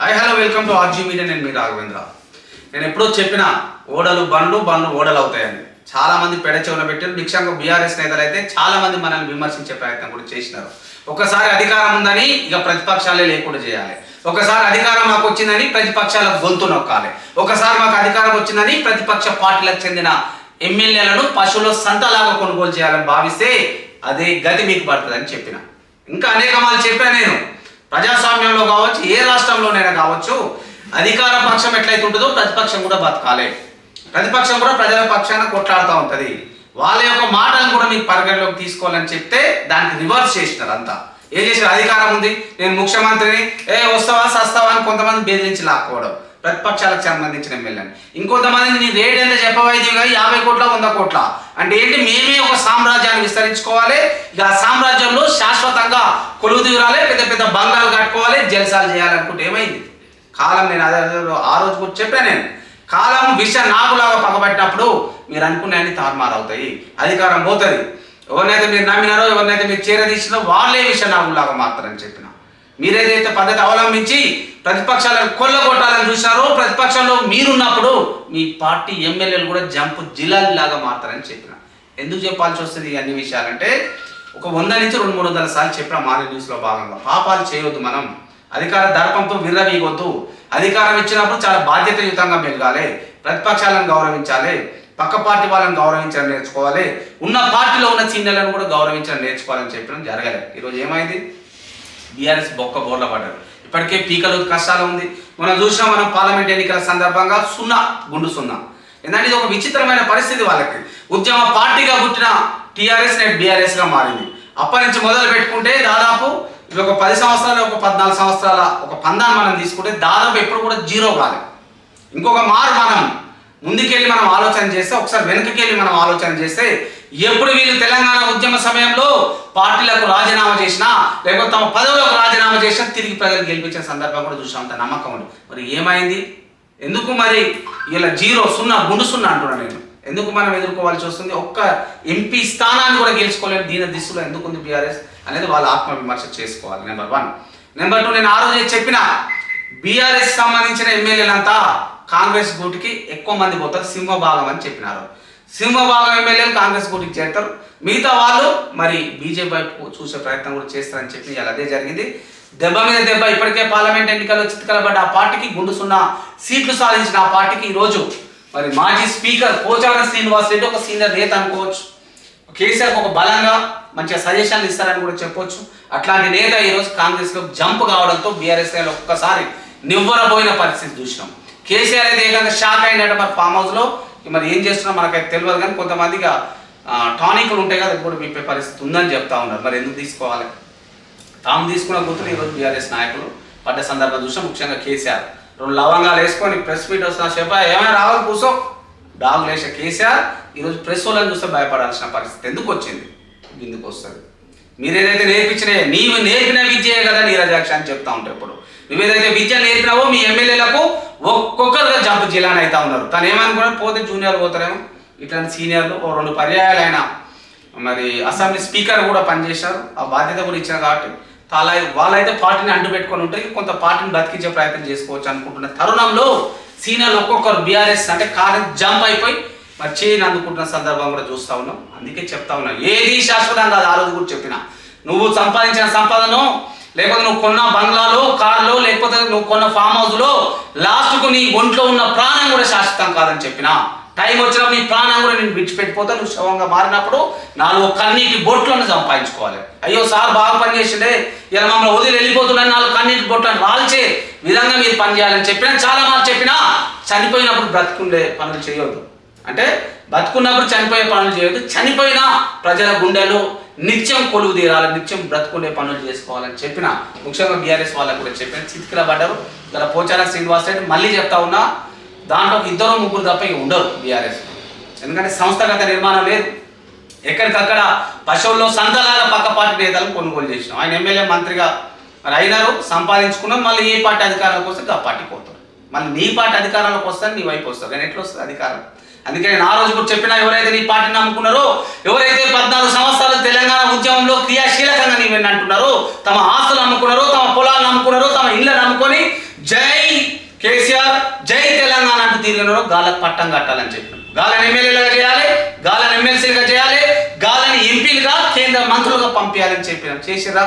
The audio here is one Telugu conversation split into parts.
Hi hello welcome to RG media నేను మీ రాఘవేంద్ర. నేను ఎప్పుడో చెప్పిన ఓడలు బండ్లు బండ్లు ఓడలు అవుతాయని. చాలా మంది పెడ పెట్టారు నిక్షంగా బీఆర్ఎస్ నేతలు అయితే చాలా మంది మనల్ని విమర్శించే ప్రయత్నం కూడా చేసినారు. ఒకసారి అధికారం ఉందని ఇక ప్రతిపక్షాలే లేకుండా చేయాలి. ఒకసారి అధికారం మాకు వచ్చిందని ప్రతిపక్షాల గొంతు నొక్కాలి. ఒకసారి మాకు అధికారం వచ్చిందని ప్రతిపక్ష పార్టీలకు చెందిన ఎమ్మెల్యేలను పశువుల సంతలాగా కొనుగోలు చేయాలని భావిస్తే అదే గతి మీకు పడుతుందని చెప్పిన. ఇంకా అనేక మాలు చెప్పాను నేను. ప్రజాస్వామ్యంలో కావచ్చు ఏ రాష్ట్రంలోనైనా కావచ్చు అధికార పక్షం ఎట్లయితే ఉంటుందో ప్రతిపక్షం కూడా బతకాలి. ప్రతిపక్షం కూడా ప్రజల పక్షాన కొట్లాడుతూ ఉంటుంది. వాళ్ళ యొక్క మాటలను కూడా మీకు పరిగణలోకి తీసుకోవాలని చెప్తే దానికి రివర్స్ చేసినారు అంతా. ఏం చేసిన అధికారం ఉంది. నేను ముఖ్యమంత్రిని ఏ వస్తావా సస్తావా అని కొంతమంది బెదిరించి లాక్కోవడం. ప్రతిపక్షాలకు సంబంధించిన ఎమ్మెల్యేని. ఇంకొంతమంది నీ రేట్ ఎంత కానీ యాభై కోట్ల వంద కోట్ల. అంటే ఏంటి? మేమే ఒక సామ్రాజ్యాన్ని విస్తరించుకోవాలి. ఇక ఆ సామ్రాజ్యంలో శాశ్వతంగా కొలువు తీరాలి పెద్ద పెద్ద బంగాలు కట్టుకోవాలి జలసాలు చేయాలనుకుంటే ఏమైంది? కాలం నేను అదే ఆ రోజు కూడా చెప్పాను నేను. కాలం విష నాగులాగా పగబట్టినప్పుడు మీరు అనుకున్నాయని తారుమారు తారుమారవుతాయి అధికారం పోతుంది. ఎవరినైతే మీరు నమ్మినారో ఎవరినైతే మీరు చేరదీసినో వాళ్ళే విష నాగులాగా మాత్రం చెప్పిన. మీరేదైతే పద్ధతి అవలంబించి ప్రతిపక్షాలను కొల్లగొట్టాలని చూశారో ప్రతిపక్షంలో మీరున్నప్పుడు మీ పార్టీ ఎమ్మెల్యేలు కూడా జంపు జిల్లాలాగా మారుతారని చెప్పిన. ఎందుకు చెప్పాల్సి వస్తుంది అన్ని విషయాలంటే ఒక వంద నుంచి రెండు మూడు వందల సార్లు చెప్పిన మార్నింగ్ న్యూస్లో భాగంగా పాపాలు చేయవద్దు మనం. అధికార దర్పంతో విర్రవీయవద్దు అధికారం ఇచ్చినప్పుడు చాలా బాధ్యతయుతంగా మెలగాలి. ప్రతిపక్షాలను గౌరవించాలి. పక్క పార్టీ వాళ్ళని గౌరవించడం నేర్చుకోవాలి. ఉన్న పార్టీలో ఉన్న సీనియర్లను కూడా గౌరవించడం నేర్చుకోవాలని చెప్పడం జరగలేదు. ఈరోజు ఏమైంది? బీఆర్ఎస్ బొక్క బోర్ల పడ్డారు ఇప్పటికే పీకలు కష్టాలు ఉంది. మనం చూసినా మనం పార్లమెంట్ ఎన్నికల సందర్భంగా సున్నా గుండు సున్నా. ఎందుకంటే ఇది ఒక విచిత్రమైన పరిస్థితి వాళ్ళకి. ఉద్యమ పార్టీగా పుట్టిన టీఆర్ఎస్ నేడు బీఆర్ఎస్గా మారింది. అప్పటి నుంచి మొదలు పెట్టుకుంటే దాదాపు ఇవి ఒక పది సంవత్సరాలు ఒక పద్నాలుగు సంవత్సరాల ఒక పందాన్ని మనం తీసుకుంటే దాదాపు ఎప్పుడు కూడా జీరో కాదు ఇంకొక మారు మనం ముందుకెళ్ళి మనం ఆలోచన చేస్తే ఒకసారి వెనక్కి వెళ్ళి మనం ఆలోచన చేస్తే ఎప్పుడు వీళ్ళు తెలంగాణ ఉద్యమ సమయంలో పార్టీలకు రాజీనామా చేసినా లేకపోతే తమ పదవులకు రాజీనామా చేసినా తిరిగి ప్రజలు గెలిపించిన సందర్భం కూడా చూసాం అంత నమ్మకం ఉంది. మరి ఏమైంది? ఎందుకు మరి ఇలా జీరో సున్నా గుండు సున్నా అంటున్నాను నేను? ఎందుకు మనం ఎదుర్కోవాల్సి వస్తుంది? ఒక్క ఎంపీ స్థానాన్ని కూడా గెలుచుకోలేదు దీని దిశలో ఎందుకు ఉంది బీఆర్ఎస్ అనేది వాళ్ళు ఆత్మవిమర్శ చేసుకోవాలి నెంబర్ వన్. నెంబర్ టూ నేను ఆ రోజు చెప్పిన బీఆర్ఎస్ సంబంధించిన ఎమ్మెల్యేలంతా కాంగ్రెస్ గూటికి ఎక్కువ మంది పోతారు సింహభాగం అని చెప్పినారు. సింహభాగం ఎమ్మెల్యేలు కాంగ్రెస్ గూటికి చేస్తారు. మిగతా వాళ్ళు మరి బీజేపీ వైపు చూసే ప్రయత్నం కూడా చేస్తారని చెప్పి ఇలా అదే జరిగింది. దెబ్బ మీద దెబ్బ ఇప్పటికే పార్లమెంట్ ఎన్నికల్లో చిత్కలబడ్డ ఆ పార్టీకి గుండు సున్నా సీట్లు సాధించిన ఆ పార్టీకి ఈరోజు మరి మాజీ స్పీకర్ పోచారం శ్రీనివాస్ రెడ్డి ఒక సీనియర్ నేత అనుకోవచ్చు. కేసీఆర్ ఒక బలంగా మంచిగా సజెషన్లు ఇస్తారని కూడా చెప్పొచ్చు. అట్లాంటి నేత ఈరోజు కాంగ్రెస్లో జంప్ కావడంతో బీఆర్ఎస్ ఒక్కసారి నివ్వరబోయిన పరిస్థితి చూసినాం. కేసీఆర్ అయితే ఏకంగా షాక్ అయినట్టు మరి ఫామ్ హౌస్లో మరి ఏం చేస్తున్నా మనకైతే తెలియదు కానీ కొంతమందిగా టానిక్లు ఉంటాయి కదా ఇప్పుడు మీ పరిస్థితి ఉందని చెప్తా ఉన్నారు. మరి ఎందుకు తీసుకోవాలి? తాము తీసుకున్న గుర్తులు ఈరోజు బీఆర్ఎస్ నాయకులు పడ్డ సందర్భం చూసాం ముఖ్యంగా కేసీఆర్. రెండు లవంగాలు వేసుకొని ప్రెస్ మీట్ వస్తున్నా చెప్పా ఏమైనా రావాలి కూర్చో. డాగులు వేసే కేసీఆర్ ఈరోజు ప్రెస్ వాళ్ళని చూస్తే భయపడాల్సిన పరిస్థితి ఎందుకు వచ్చింది? ఎందుకు వస్తుంది? మీరేదైతే నేర్పించిన నీవు నేర్పిన విద్యే కదా నీరజాక్ష అని చెప్తా ఉంటాయి ఇప్పుడు. నువ్వేదైతే విద్య నేర్పినావో మీ ఎమ్మెల్యేలకు వాళ్ళు జంప్ జిల్లాని అవుతా ఉన్నారు. తను ఏమనుకున్నాడు? పోతే జూనియర్ పోతారేమో? ఇట్లాంటి సీనియర్లు ఓ రెండు పర్యాయాలు ఆయన మరి అసెంబ్లీ స్పీకర్ కూడా పనిచేశారు. ఆ బాధ్యత కూడా ఇచ్చారు కాబట్టి అలా వాళ్ళైతే పార్టీని అంటు పెట్టుకొని ఉంటే కొంత పార్టీని బతికించే ప్రయత్నం చేసుకోవచ్చు అనుకుంటున్న తరుణంలో సీనియర్లు ఒక్కొక్కరు బీఆర్ఎస్ అంటే కారు జంప్ అయిపోయి మరి చేయని అందుకుంటున్న సందర్భం కూడా చూస్తా ఉన్నాం. అందుకే చెప్తా ఉన్నాం. ఏది శాశ్వతం కాదు ఆ రోజు కూడా చెప్పిన. నువ్వు సంపాదించిన సంపదను లేకపోతే నువ్వు కొన్న బంగ్లాలో కార్లో లేకపోతే నువ్వు కొన్న ఫామ్ హౌస్లో లాస్ట్కు నీ ఒంట్లో ఉన్న ప్రాణం కూడా శాశ్వతం కాదని చెప్పిన టైం వచ్చినప్పుడు నీ ప్రాణం కూడా నేను విడిచిపెట్టిపోతా నువ్వు శవంగా మారినప్పుడు నాలుగు కన్నీటి బొట్లను సంపాదించుకోవాలి. అయ్యో సార్ బాగా పనిచేసిండే ఇలా మమ్మల్ని వదిలి వెళ్ళిపోతున్నాను నాలుగు కన్నీటి బొట్లను రాల్చే విధంగా మీరు పని చేయాలని చెప్పినా చాలా మంది చెప్పినా చనిపోయినప్పుడు బ్రతికుండే పనులు చేయొద్దు. అంటే బతుకున్నప్పుడు చనిపోయే పనులు చేయొద్దు. చనిపోయిన ప్రజల గుండెలు నిత్యం కొలువు తీరాలి నిత్యం బ్రతుకునే పనులు చేసుకోవాలని చెప్పిన ముఖ్యంగా బీఆర్ఎస్ వాళ్ళకు కూడా చెప్పిన చితికిల పడ్డారు. ఇలా పోచాల శ్రీనివాస్ రెడ్డి మళ్ళీ చెప్తా ఉన్నా దాంట్లో ఇద్దరు ముగ్గురు తప్ప ఇక ఉండరు బీఆర్ఎస్. ఎందుకంటే సంస్థాగత నిర్మాణం లేదు. ఎక్కడికక్కడ పశువుల్లో సంతలాల పక్క పార్టీ నేతలను కొనుగోలు చేసినాం. ఆయన ఎమ్మెల్యే మంత్రిగా మరి అయినారు సంపాదించుకున్నాం మళ్ళీ ఏ పార్టీ అధికారుల కోసం ఆ పార్టీ పోతాం మళ్ళీ నీ పార్టీ అధికారంలోకి వస్తాను నీ వైపు వస్తారు. కానీ ఎట్లా వస్తుంది అధికారం? అందుకే నేను ఆ రోజు కూడా చెప్పినా ఎవరైతే నీ పార్టీని నమ్ముకున్నారో ఎవరైతే పద్నాలుగు సంవత్సరాలు తెలంగాణ ఉద్యమంలో క్రియాశీలకంగా నీ అంటున్నారో తమ ఆస్తులు నమ్ముకున్నారో తమ పొలాలు నమ్ముకున్నారో తమ ఇళ్ళ నమ్ముకొని జై కేసీఆర్ జై తెలంగాణ అంటూ తిరిగినారో గాలకు పట్టం కట్టాలని చెప్పినాం. గాలని ఎమ్మెల్యేలుగా చేయాలి గాలని ఎమ్మెల్సీలుగా చేయాలి గాలని ఎంపీలుగా కేంద్ర మంత్రులుగా పంపించాలని చెప్పినాం. చేసిరా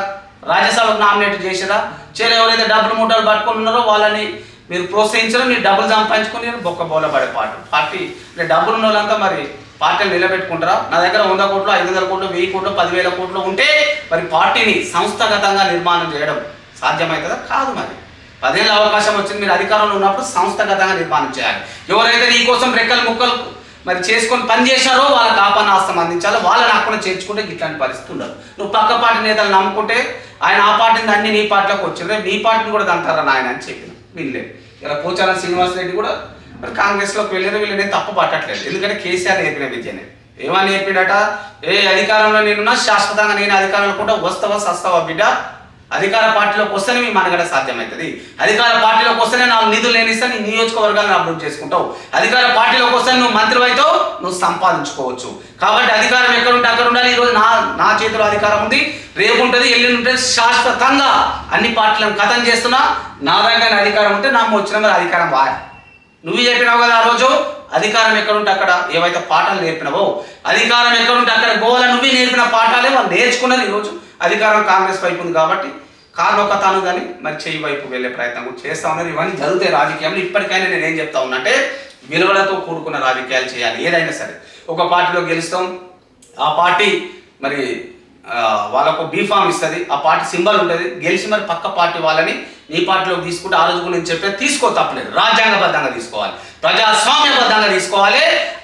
రాజ్యసభకు నామినేట్ చేసిరా చేరే ఎవరైతే డబ్బులు మూటలు పట్టుకొని ఉన్నారో వాళ్ళని మీరు ప్రోత్సహించడం మీరు డబ్బులు సంపాదించుకొని బొక్క బోల పడే పార్టీ. పార్టీ అంటే డబ్బులు ఉన్న వాళ్ళంతా మరి పార్టీలు నిలబెట్టుకుంటారా? నా దగ్గర వంద కోట్లు ఐదు వందల కోట్లు వెయ్యి కోట్లు పదివేల కోట్లు ఉంటే మరి పార్టీని సంస్థాగతంగా నిర్మాణం చేయడం సాధ్యమవుతుందా? కాదు మరి. పదేళ్ళ అవకాశం వచ్చింది మీరు అధికారంలో ఉన్నప్పుడు సంస్థాగతంగా నిర్మాణం చేయాలి. ఎవరైతే నీ కోసం రెక్కలు ముక్కలు మరి చేసుకొని పని చేశారో వాళ్ళకి ఆస్తం అందించాలో వాళ్ళని అక్కడ చేర్చుకుంటే ఇట్లాంటి పరిస్థితి ఉండదు. నువ్వు పక్క పార్టీ నేతలు నమ్ముకుంటే ఆయన ఆ పార్టీని అన్ని నీ పార్టీలోకి వచ్చింది నీ పార్టీని కూడా దంటారా నాయన అని చెప్పి. వీళ్ళే. ఇలా పోచారం శ్రీనివాస్ రెడ్డి కూడా మరి కాంగ్రెస్లోకి వెళ్ళిన నేను తప్పు పట్టట్లేదు. ఎందుకంటే కేసీఆర్ నేర్పిన విద్యనే. ఏమని నేర్పిడట ఏ అధికారంలో నేనున్నా శాశ్వతంగా నేను అధికారంలో కూడా వస్తావా సస్తావా బిడ్డ? అధికార పార్టీలోకి వస్తేనే మీ మనగడ సాధ్యమవుతుంది అధికార పార్టీలోకి వస్తేనే నాకు నిధులు నేను ఇస్తాను నీ నియోజకవర్గాలను అభివృద్ధి చేసుకుంటావు. అధికార పార్టీలోకి వస్తే నువ్వు మంత్రి అవుతావు నువ్వు సంపాదించుకోవచ్చు. కాబట్టి అధికారం ఎక్కడుంటే అక్కడ ఉండాలి. ఈరోజు నా నా చేతిలో అధికారం ఉంది. రేపు ఉంటుంది ఎల్లుండి ఉంటుంది. శాశ్వతంగా అన్ని పార్టీలను కథం చేస్తున్నా నా దగ్గర అధికారం ఉంటే నాకు వచ్చిన మరి అధికారం వా నువ్వు చెప్పినావు కదా ఆ రోజు? అధికారం ఎక్కడుంటే అక్కడ ఏవైతే పాఠాలు నేర్పినావో అధికారం ఎక్కడుంటే అక్కడ గోవాల నువ్వే నేర్పిన పాఠాలే వాళ్ళు నేర్చుకున్నారు ఈరోజు అధికారం కాంగ్రెస్ వైపు ఉంది కాబట్టి కారు ఒక తాను కానీ మరి చెయ్యి వైపు వెళ్ళే ప్రయత్నం కూడా చేస్తా ఉన్నారు. ఇవన్నీ జరుగుతాయి రాజకీయంలో. ఇప్పటికైనా నేను ఏం చెప్తా ఉన్నా అంటే విలువలతో కూడుకున్న రాజకీయాలు చేయాలి. ఏదైనా సరే. ఒక పార్టీలో గెలుస్తాం. ఆ పార్టీ మరి వాళ్ళకు బీఫామ్ ఇస్తుంది. ఆ పార్టీ సింబల్ ఉంటుంది. గెలిచి మరి పక్క పార్టీ వాళ్ళని నీ పార్టీలోకి తీసుకుంటే ఆ రోజు నేను చెప్పే తీసుకో తప్పలేదు. రాజ్యాంగబద్ధంగా తీసుకోవాలి. ప్రజాస్వామ్యబద్ధంగా తీసుకోవాలి.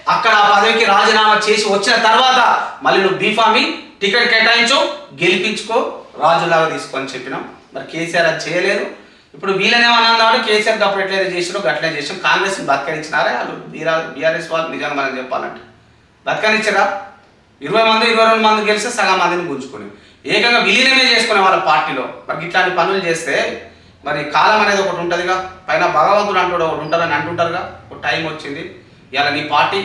అక్కడ ఆ పదవికి రాజీనామా చేసి వచ్చిన తర్వాత మళ్ళీ నువ్వు బీఫామి టికెట్ కేటాయించు గెలిపించుకో రాజులాగా తీసుకో అని చెప్పినాం. మరి కేసీఆర్ అది చేయలేదు. ఇప్పుడు వీళ్ళనేమన్నా కేసీఆర్ అప్పుడు ఎట్లయితే చేసినో గట్లనే చేసాం కాంగ్రెస్ బతకరించినారే వాళ్ళు. బీఆర్ బీఆర్ఎస్ వాళ్ళు నిజంగా మనం చెప్పాలంటే. బతకనిచ్చారా ఇరవై మంది ఇరవై రెండు మంది గెలిస్తే సగం మందిని గుంజుకుని. ఏకంగా విలీనమే చేసుకునే వాళ్ళ పార్టీలో. మరి ఇట్లాంటి పనులు చేస్తే మరి కాలం అనేది ఒకటి ఉంటుందిగా. పైన భగవంతుడు అంటూ ఒకటి ఉంటారని అంటుంటారుగా. ఒక టైం వచ్చింది. ఇవాళ నీ పార్టీ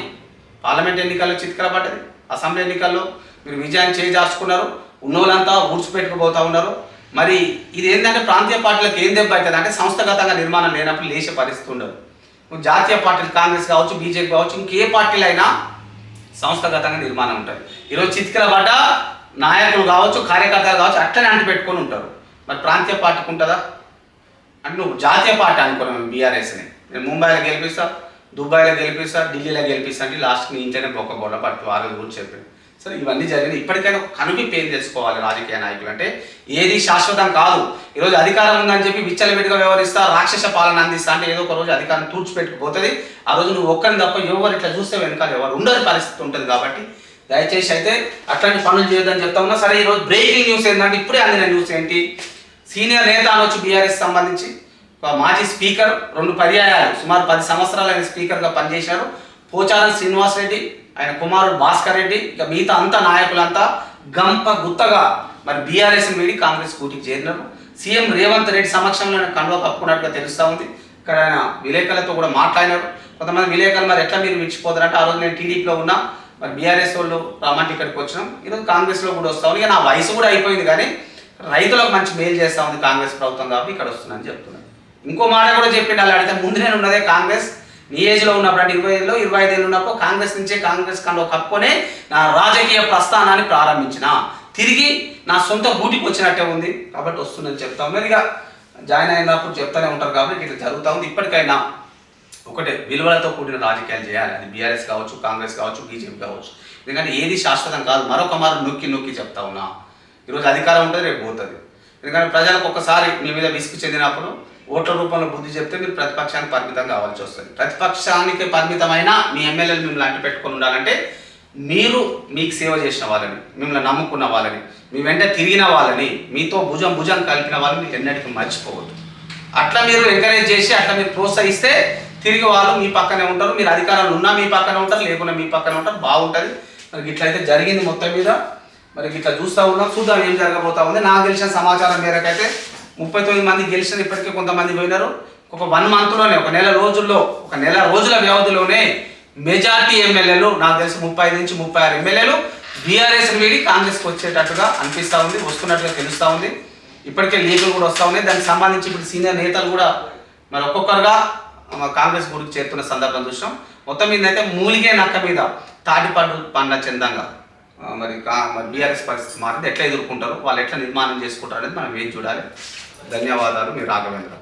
పార్లమెంట్ ఎన్నికల్లో చిత్కర పడ్డది. అసెంబ్లీ ఎన్నికల్లో మీరు విజయాన్ని చేజార్చుకున్నారు. ఉన్నోళ్ళంతా ఊడ్చిపెట్టుకుపోతూ ఉన్నారు. మరి ఇది ఏంటంటే ప్రాంతీయ పార్టీలకు ఏం దెబ్బ అవుతుంది అంటే సంస్థాగతంగా నిర్మాణం లేనప్పుడు లేచే పరిస్థితి ఉండదు. జాతీయ పార్టీలు కాంగ్రెస్ కావచ్చు బీజేపీ కావచ్చు ఇంకే పార్టీలు అయినా సంస్థాగతంగా నిర్మాణం ఉంటుంది. ఈరోజు చితికిల పడ్డ నాయకులు కావచ్చు కార్యకర్తలు కావచ్చు అట్లనే అంటి పెట్టుకొని ఉంటారు. మరి ప్రాంతీయ పార్టీకి ఉంటుందా? అంటే నువ్వు జాతీయ పార్టీ అనుకున్నావు బీఆర్ఎస్ని. నేను ముంబైలో గెలిపిస్తా దుబాయ్లో గెలిపిస్తా ఢిల్లీలో గెలిపిస్తా అంటే లాస్ట్కి నీ ఇంటనే బొక్క గొడవ పట్టు వాళ్ళు గురించి చెప్పాను. సరే ఇవన్నీ జరిగింది ఇప్పటికైనా ఒక కనువిప్పు ఏం తెలుసుకోవాలి రాజకీయ నాయకులు. అంటే ఏది శాశ్వతం కాదు. ఈరోజు అధికారం ఉందని చెప్పి విచ్చలవిడిగా వ్యవహరిస్తా రాక్షస పాలన అందిస్తా అంటే ఏదో ఒక రోజు అధికారం తూర్చిపెట్టుకుపోతుంది ఆ రోజు నువ్వు ఒక్కరిని తప్ప ఎవరు ఇట్లా చూస్తే వెనకాల ఎవరు? ఉండని పరిస్థితి ఉంటుంది కాబట్టి దయచేసి అయితే అట్లాంటి పనులు చేయొద్దని చెప్తా ఉన్నా. సరే ఈరోజు బ్రేకింగ్ న్యూస్ ఏంటంటే ఇప్పుడే అందిన న్యూస్ ఏంటి? సీనియర్ నేత అనొచ్చు బీఆర్ఎస్ సంబంధించి. ఒక మాజీ స్పీకర్ రెండు పర్యాయాలు సుమారు పది సంవత్సరాలు ఆయన స్పీకర్గా పనిచేశారు. పోచారం శ్రీనివాస్ రెడ్డి ఆయన కుమారుడు భాస్కర్ రెడ్డి ఇక మిగతా అంతా నాయకులంతా గంప గుత్తగా మరి బీఆర్ఎస్ వీడి కాంగ్రెస్ కూటికి చేరినారు. సీఎం రేవంత్ రెడ్డి సమక్షంలో ఆయన కప్పుకున్నట్టుగా తెలుస్తూ ఉంది. ఇక్కడ ఆయన విలేకరులతో కూడా మాట్లాడినారు. కొంతమంది విలేకరులు మరి ఎట్లా మీరు విడిచిపోతారంటే ఆ రోజు నేను టీడీపీలో ఉన్నా మరి బీఆర్ఎస్ వాళ్ళు రమ్మంటే ఇక్కడికి వచ్చినాం. ఈరోజు కాంగ్రెస్లో కూడా వస్తా ఉంది. ఇక నా వయసు కూడా అయిపోయింది కానీ రైతులకు మంచి మేలు చేస్తూ ఉంది కాంగ్రెస్ ప్రభుత్వం కాబట్టి ఇక్కడ వస్తుందని చెప్తున్నాను ఇంకో మాట కూడా చెప్పిండు అలా అడిగితే ముందు నేను ఉన్నదే కాంగ్రెస్. నీ ఏజ్లో ఉన్నప్పుడు అంటే ఇరవై ఏళ్ళు ఇరవై ఐదు ఏళ్ళు ఉన్నప్పుడు కాంగ్రెస్ నుంచే కాంగ్రెస్ కంలో కప్పుకొని నా రాజకీయ ప్రస్థానాన్ని ప్రారంభించిన. తిరిగి నా సొంత గూటికి వచ్చినట్టే ఉంది. కాబట్టి వస్తుందని చెప్తా ఉన్నది ఇక జాయిన్ అయినప్పుడు చెప్తానే ఉంటారు కాబట్టి ఇట్లా జరుగుతూ ఉంది. ఇప్పటికైనా ఒకటే విలువలతో కూడిన రాజకీయాలు చేయాలి. అది బీఆర్ఎస్ కావచ్చు కాంగ్రెస్ కావచ్చు బీజేపీ కావచ్చు. ఎందుకంటే ఏది శాశ్వతం కాదు. మరొక మారు నొక్కి నొక్కి చెప్తా ఉన్నా. ఈరోజు అధికారం ఉంటుంది రేపు పోతుంది. ఎందుకంటే ప్రజలకు ఒక్కసారి మీ మీద విసుగు చెందినప్పుడు ఓట్ల రూపంలో బుద్ధి చెప్తే మీరు ప్రతిపక్షానికి పరిమితం కావాల్సి వస్తుంది. ప్రతిపక్షానికి పరిమితమైన మీ ఎమ్మెల్యేలు మిమ్మల్ని అంటి పెట్టుకొని ఉండాలంటే మీరు మీకు సేవ చేసిన వాళ్ళని మిమ్మల్ని నమ్ముకున్న వాళ్ళని మీ వెంట తిరిగిన వాళ్ళని మీతో భుజం భుజం కలిపిన వాళ్ళని మీరు ఎన్నటికీ మర్చిపోవద్దు. అట్లా మీరు ఎంకరేజ్ చేసి అట్లా మీరు ప్రోత్సహిస్తే తిరిగి వాళ్ళు మీ పక్కనే ఉంటారు మీరు అధికారాలు ఉన్నా మీ పక్కనే ఉంటారు లేకున్నా మీ పక్కనే ఉంటారు బాగుంటుంది. మరి ఇట్లయితే జరిగింది మొత్తం మీద. మరి ఇట్లా చూస్తూ ఉన్నాం చూద్దాం ఏం జరగబోతా ఉంది. నాకు తెలిసిన సమాచారం మేరకైతే ముప్పై తొమ్మిది మంది గెలిచిన ఇప్పటికే కొంతమంది పోయినారు. ఒక వన్ మంత్లోనే ఒక నెల రోజుల్లో ఒక నెల రోజుల వ్యవధిలోనే మెజార్టీ ఎమ్మెల్యేలు నాకు తెలిసి ముప్పై ఐదు నుంచి ముప్పై ఆరు ఎమ్మెల్యేలు బీఆర్ఎస్ వీడి కాంగ్రెస్కి వచ్చేటట్టుగా అనిపిస్తూ ఉంది వస్తున్నట్టుగా తెలుస్తూ ఉంది. ఇప్పటికే లీకులు కూడా వస్తూ ఉన్నాయి. దానికి సంబంధించి ఇప్పుడు సీనియర్ నేతలు కూడా మరి ఒక్కొక్కరుగా కాంగ్రెస్ గురికి చేరుతున్న సందర్భం చూసాం మొత్తం మీద అయితే మూలిగే నక్క మీద తాటిపండు పండ్ల చందంగా మరి మరి బీఆర్ఎస్ పరిస్థితి మారింది. ఎట్లా ఎదుర్కొంటారు? వాళ్ళు ఎట్లా నిర్మాణం చేసుకుంటారు అనేది మనం ఏం చూడాలి. ధన్యవాదాలు మీ రాఘవేంద్ర.